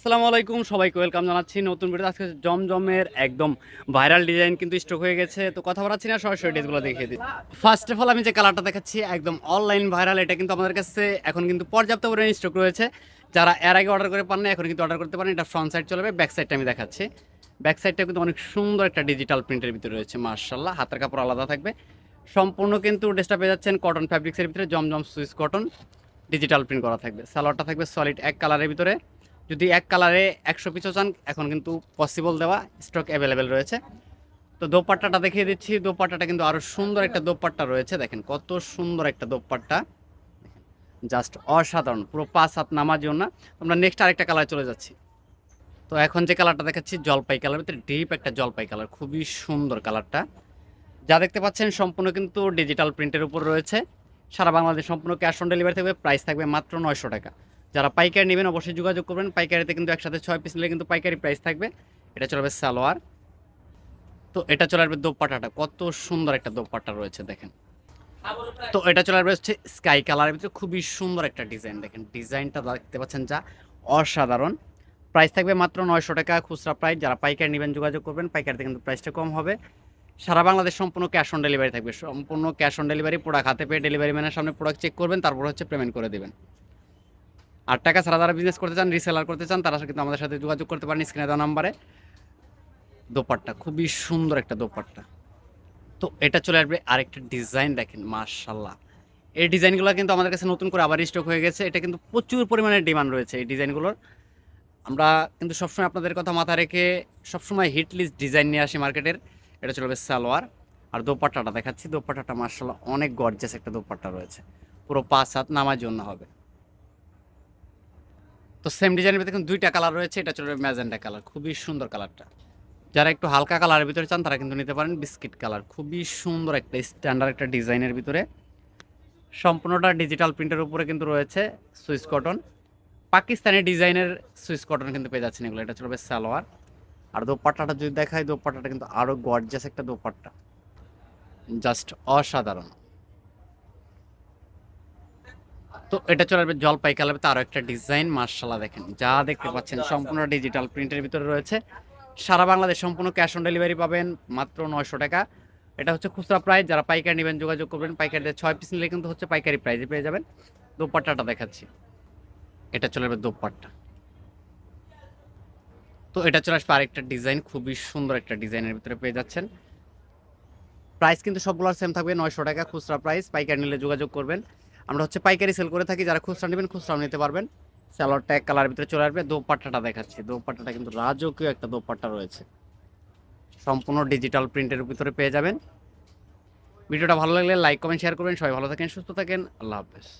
আসসালামু আলাইকুম, সবাইকে ওয়েলকাম জানাচ্ছি নতুন ভিডিও আজকে জমজমের একদম ভাইরাল ডিজাইন কিন্তু স্টক হয়ে গেছে। তো কথা বলাচ্ছি না, সরাসরি ড্রেসগুলো দেখিয়ে দিই। ফার্স্ট অফ অল আমি যে কালারটা দেখাচ্ছি, একদম অনলাইন ভাইরাল এটা কিন্তু আমাদের কাছে এখন কিন্তু পর্যাপ্ত পরিমাণে স্টক রয়েছে। যারা এর আগে অর্ডার করে পান না এখন কিন্তু অর্ডার করতে পারেন। এটা ফ্রন্ট সাইড চলবে ব্যাক সাইডটা আমি দেখাচ্ছি। ব্যাক সাইডটা কিন্তু অনেক সুন্দর একটা ডিজিটাল প্রিন্টের ভিতরে রয়েছে মার্শাল্লাহ হাতের কাপড় আলাদা থাকবে। সম্পূর্ণ কিন্তু ড্রেসটা পেয়ে যাচ্ছেন কটন ফ্যাব্রিক্সের ভিতরে, Zamzam swiss cotton digital print করা থাকবে। সালোয়ারটা থাকবে সলিড এক কালারের ভিতরে। যদি এক কালারে একশো পিছু চান, এখন কিন্তু পসিবল দেওয়া স্টক অ্যাভেলেবেল রয়েছে। তো দোপাট্টাটা দেখিয়ে দিচ্ছি। দোপাট্টাটা কিন্তু আরও সুন্দর একটা দোপাট্টা রয়েছে। দেখেন কত সুন্দর একটা দোপাট্টা। জাস্ট অসাধারণ, পুরো পাঁচ হাত নামাজিও না। আমরা নেক্সট আরেকটা কালার চলে যাচ্ছি। তো এখন যে কালারটা দেখাচ্ছি, জলপাই কালার ভিতরে ডিপ একটা জলপাই কালার খুবই সুন্দর কালারটা যা দেখতে পাচ্ছেন, সম্পূর্ণ কিন্তু ডিজিটাল প্রিন্টের উপর রয়েছে। সারা বাংলাদেশ সম্পূর্ণ ক্যাশ অন ডেলিভারি থাকবে প্রাইস থাকবে মাত্র নয়শো টাকা। যারা পাইকারি নেবেন অবশ্যই যোগাযোগ করবেন। পাইকারিতে কিন্তু একসাথে ছয় পিস নিলে কিন্তু পাইকারি প্রাইস থাকবে। এটা চলবে সালোয়ার। তো এটা চলে আসবে দোপাট্টাটা। কত সুন্দর একটা দোপাট্টা রয়েছে, দেখেন। তো এটা চলে আসবে হচ্ছে স্কাই কালারের ভিতরে। খুবই সুন্দর একটা ডিজাইন দেখেন। ডিজাইনটা দেখতে পাচ্ছেন যা অসাধারণ। প্রাইস থাকবে মাত্র নয়শো টাকা খুচরা প্রাইস যারা পাইকারি নেবেন যোগাযোগ করবেন। পাইকারিতে কিন্তু প্রাইসটা কম হবে। সারা বাংলাদেশ সম্পূর্ণ ক্যাশ অন ডেলিভারি থাকবে। সম্পূর্ণ ক্যাশ অন ডেলিভারি প্রোডাক্ট হাতে পেয়ে ডেলিভারি ম্যানের সামনে প্রোডাক্ট চেক করবেন, তারপর হচ্ছে পেমেন্ট করে দেবেন। আর টাকা ছাড়া যারা বিজনেস করতে চান রিসেলার করতে চান, তারা কিন্তু আমাদের সাথে যোগাযোগ করতে পারেন স্ক্রিনে দেওয়া নাম্বারে দোপাট্টা, খুবই সুন্দর একটা দোপাট্টা। তো এটা চলে আসবে আরেকটা ডিজাইন দেখেন মার্শাল্লাহ এই ডিজাইনগুলো কিন্তু আমাদের কাছে নতুন করে আবার স্টক হয়ে গেছে। এটা কিন্তু প্রচুর পরিমাণে ডিমান্ড রয়েছে এই ডিজাইনগুলোর আমরা কিন্তু সবসময় আপনাদের কথা মাথা রেখে সবসময় হিট লিস্ট ডিজাইন নিয়ে আসি মার্কেটের এটা চলবে সালোয়ার। আর দোপাট্টাটা দেখাচ্ছি। দোপাট্টাটা মার্শাল্লাহ অনেক গর্জেস একটা দোপাট্টা রয়েছে। পুরো পাঁচ হাত নামার জন্য হবে। তো সেম ডিজাইনের ভিতরে দুইটা কালার রয়েছে, এটা চলবে ম্যাজেন্ডা কালার খুবই সুন্দর কালারটা যারা একটু হালকা কালারের ভিতরে চান তারা কিন্তু নিতে পারেন বিস্কিট কালার খুবই সুন্দর একটা স্ট্যান্ডার্ড একটা ডিজাইনের ভিতরে। সম্পূর্ণটা ডিজিটাল প্রিন্টের উপরে কিন্তু রয়েছে সুইস কটন পাকিস্তানি ডিজাইনের সুইস কটন কিন্তু পেয়ে যাচ্ছেন এগুলো, এটা চলবে সালোয়ার। আর দোপাট্টাটা যদি দেখায় দোপাট্টাটা কিন্তু আরও গর্জাস একটা দোপাট্টা। জাস্ট অসাধারণ। তো এটা চলে আসবে জলপাই কালারে আরও একটা ডিজাইন মার্শাল্লাহ দেখেন। যা দেখতে পাচ্ছেন সম্পূর্ণ ডিজিটাল প্রিন্টের ভিতরে রয়েছে। সারা বাংলাদেশ সম্পূর্ণ ক্যাশ অন ডেলিভারি পাবেন মাত্র নয়শো টাকা। এটা হচ্ছে খুচরা প্রাইস যারা পাইকারি নেবেন যোগাযোগ করবেন পাইকারিতে ছয় পিস নিলে কিন্তু হচ্ছে পাইকারি প্রাইসে পেয়ে যাবেন। দোপাট্টাটা দেখাচ্ছি। এটা চলে আসবে দোপাট্টা। তো এটা চলে আসবে আরেকটা ডিজাইন খুবই সুন্দর একটা ডিজাইনের ভিতরে পেয়ে যাচ্ছেন। প্রাইস কিন্তু সবগুলোর সেম থাকবে নয়শো টাকা খুচরা প্রাইস পাইকারি নিলে যোগাযোগ করবেন। আমরা হচ্ছে পাইকারি সেল করে থাকি, যারা খুচরা নেবেন খুচরাও নিতে পারবেন। স্যালোয়ারটা এক কালার ভিতরে চলে আসবে, দোপাট্টাটা দেখাচ্ছি। দোপাট্টাটা কিন্তু রাজকীয় একটা দোপাট্টা রয়েছে। সম্পূর্ণ ডিজিটাল প্রিন্টের ভিতরে পেয়ে যাবেন। ভিডিওটা ভালো লাগলে লাইক কমেন্ট শেয়ার করবেন। সবাই ভালো থাকেন, সুস্থ থাকেন। আল্লাহ হাফেজ।